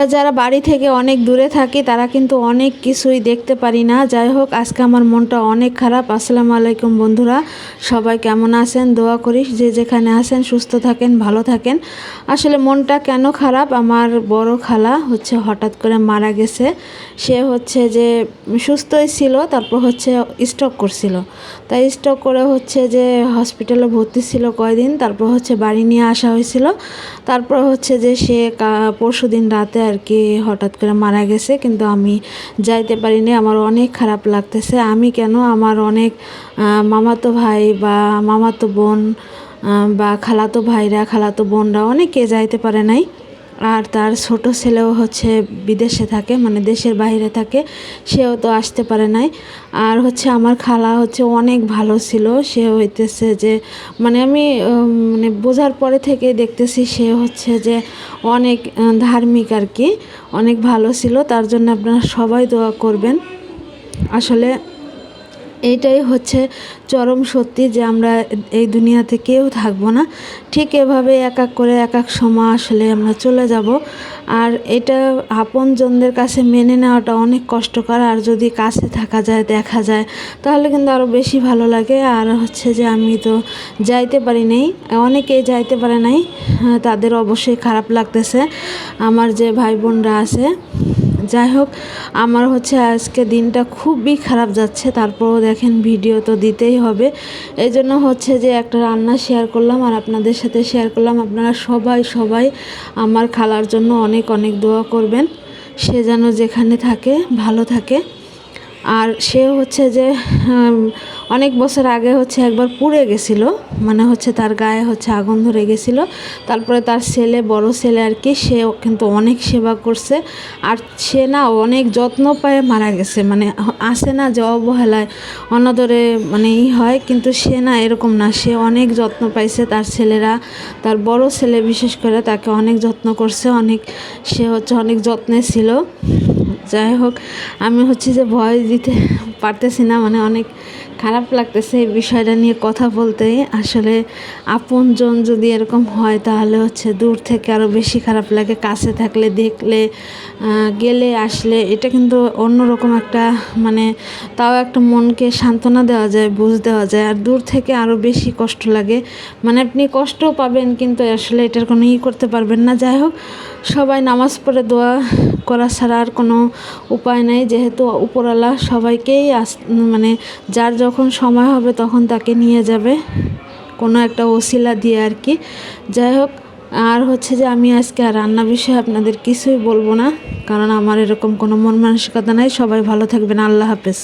যারা বাড়ি থেকে অনেক দূরে থাকি, তারা কিন্তু অনেক কিছুই দেখতে পারি না। যাই হোক, আজকে আমার মনটা অনেক খারাপ। আসসালামু আলাইকুম বন্ধুরা, সবাই কেমন আছেন? দোয়া করি যে যেখানে আছেন, সুস্থ থাকেন, ভালো থাকেন। আসলে মনটা কেন খারাপ? আমার বড় খালা হচ্ছে হঠাৎ করে মারা গেছে। সে হচ্ছে যে সুস্থই ছিল, তারপর হচ্ছে স্ট্রোক করছিল। তাই স্ট্রোক করে হচ্ছে যে হসপিটালে ভর্তি ছিল কয়দিন, তারপর হচ্ছে বাড়ি নিয়ে আসা হয়েছিল। তারপর হচ্ছে যে সে পরশু দিন রাতে আর কি হঠাৎ করে মারা গেছে, কিন্তু আমি যাইতে পারিনি। আমার অনেক খারাপ লাগতেছে। আমি কেন আমার অনেক মামাতো ভাই বা মামাতো বোন বা খালাতো ভাইরা, খালাতো বোনরা অনেকে যাইতে পারে নাই। আর তার ছোট ছেলেও হচ্ছে বিদেশে থাকে মানে দেশের বাইরে থাকে। সেও তো আসতে পারে নাই। আর হচ্ছে আমার খালা হচ্ছে অনেক ভালো ছিল। সে হইতেছে যে মানে আমি মানে বোঝার পরে থেকে দেখতেছি সে হচ্ছে যে অনেক ধার্মিক আর কি, অনেক ভালো ছিল। তার জন্য আপনারা সবাই দোয়া করবেন। আসলে এইটাই হচ্ছে চরম সত্যি যে আমরা এই দুনিয়াতে কেউ থাকব না। ঠিক এভাবে এক এক করে এক এক সময় আসলে আমরা চলে যাব। আর এটা আপনজনদের কাছে মেনে নেওয়াটা অনেক কষ্টকর। আর যদি কাছে থাকা যায়, দেখা যায়, তাহলে কিন্তু আরও বেশি ভালো লাগে। আর হচ্ছে যে আমি তো যাইতে পারি নাই অনেকেই যাইতে পারে নাই, তাদের অবশ্যই খারাপ লাগতেছে। আমার যে ভাই বোনরা আছে যাই হোক আমার হচ্ছে আজকে দিনটা খুবই খারাপ যাচ্ছে, তারপরও দেখেন ভিডিও তো দিতেই হবে। এই জন্য হচ্ছে যে একটা রান্না শেয়ার করলাম আর আপনাদের সাথে শেয়ার করলাম। আপনারা সবাই সবাই আমার খালার জন্য অনেক অনেক দোয়া করবেন। সে যেন যেখানে থাকে, ভালো থাকে। আর সে হচ্ছে যে অনেক বছর আগে হচ্ছে একবার পুড়ে গেছিল মানে হচ্ছে তার গায়ে হচ্ছে আগুন ধরে গেছিল। তারপরে তার ছেলে, বড় ছেলে আর কি সে কিন্তু অনেক সেবা করছে। আর সে না অনেক যত্ন পায়ে মারা গেছে মানে আসে না যে অবহেলায় অনাদরে মানে ই হয়, কিন্তু সে না এরকম না। সে অনেক যত্ন পাইছে তার ছেলেরা। তার বড় ছেলে বিশেষ করে তাকে অনেক যত্ন করছে, অনেক, সে হচ্ছে অনেক যত্নে ছিল। যাই হোক, আমি হচ্ছে যে ভয় দিতে পারতেছি না মানে অনেক খারাপ লাগতেছে এই বিষয়টা নিয়ে কথা বলতে। আসলে আপনজন যদি এরকম হয়, তাহলে হচ্ছে দূর থেকে আরও বেশি খারাপ লাগে। কাছে থাকলে, দেখলে গেলে, আসলে এটা কিন্তু অন্যরকম একটা মানে তাও একটা মনকে সান্ত্বনা দেওয়া যায়, বুঝ দেওয়া যায়। আর দূর থেকে আরও বেশি কষ্ট লাগে। মানে আপনি কষ্টও পাবেন, কিন্তু আসলে এটার কোনো ই করতে পারবেন না। যাই হোক, সবাই নামাজ পড়ে দোয়া করা ছাড়া আর কোনো উপায় নাই। যেহেতু উপরওয়ালা সবাইকেই আস মানে যার যখন সময় হবে তখন তাকে নিয়ে যাবে। কোনো একটা ওসিলা দিয়ে আর কি। যাই হোক, আর হচ্ছে যে আমি আজকে আর রান্না বিষয়ে আপনাদের কিছুই বলব না, কারণ আমার এরকম কোনো মন মানসিকতা নাই। সবাই ভালো থাকবেন। আল্লাহ হাফেজ।